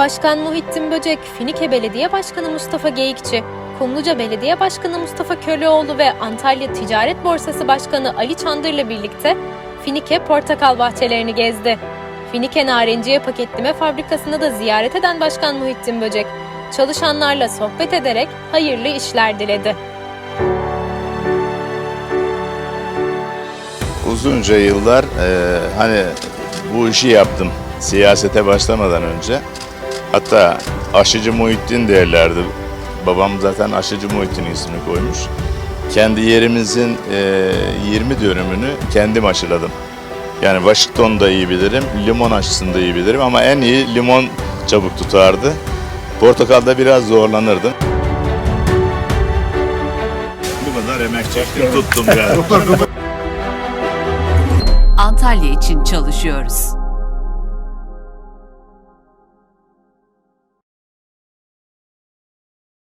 Başkan Muhittin Böcek, Finike Belediye Başkanı Mustafa Geyikçi, Kumluca Belediye Başkanı Mustafa Köleoğlu ve Antalya Ticaret Borsası Başkanı Ali Çandır'la birlikte Finike portakal bahçelerini gezdi. Finike Narenciye Paketleme Fabrikası'nı da ziyaret eden Başkan Muhittin Böcek, çalışanlarla sohbet ederek hayırlı işler diledi. Uzunca yıllar e, hani bu işi yaptım siyasete başlamadan önce. Hatta aşıcı Muhittin derlerdi. Babam zaten aşıcı Muhittin ismini koymuş. Kendi yerimizin e, 20 dönümünü kendim aşıladım. Yani Washington'u da iyi bilirim, limon aşısını da iyi bilirim ama en iyi limon çabuk tutardı. Portakalda biraz zorlanırdım. Bu kadar emek çektim tuttum yani. Antalya için çalışıyoruz.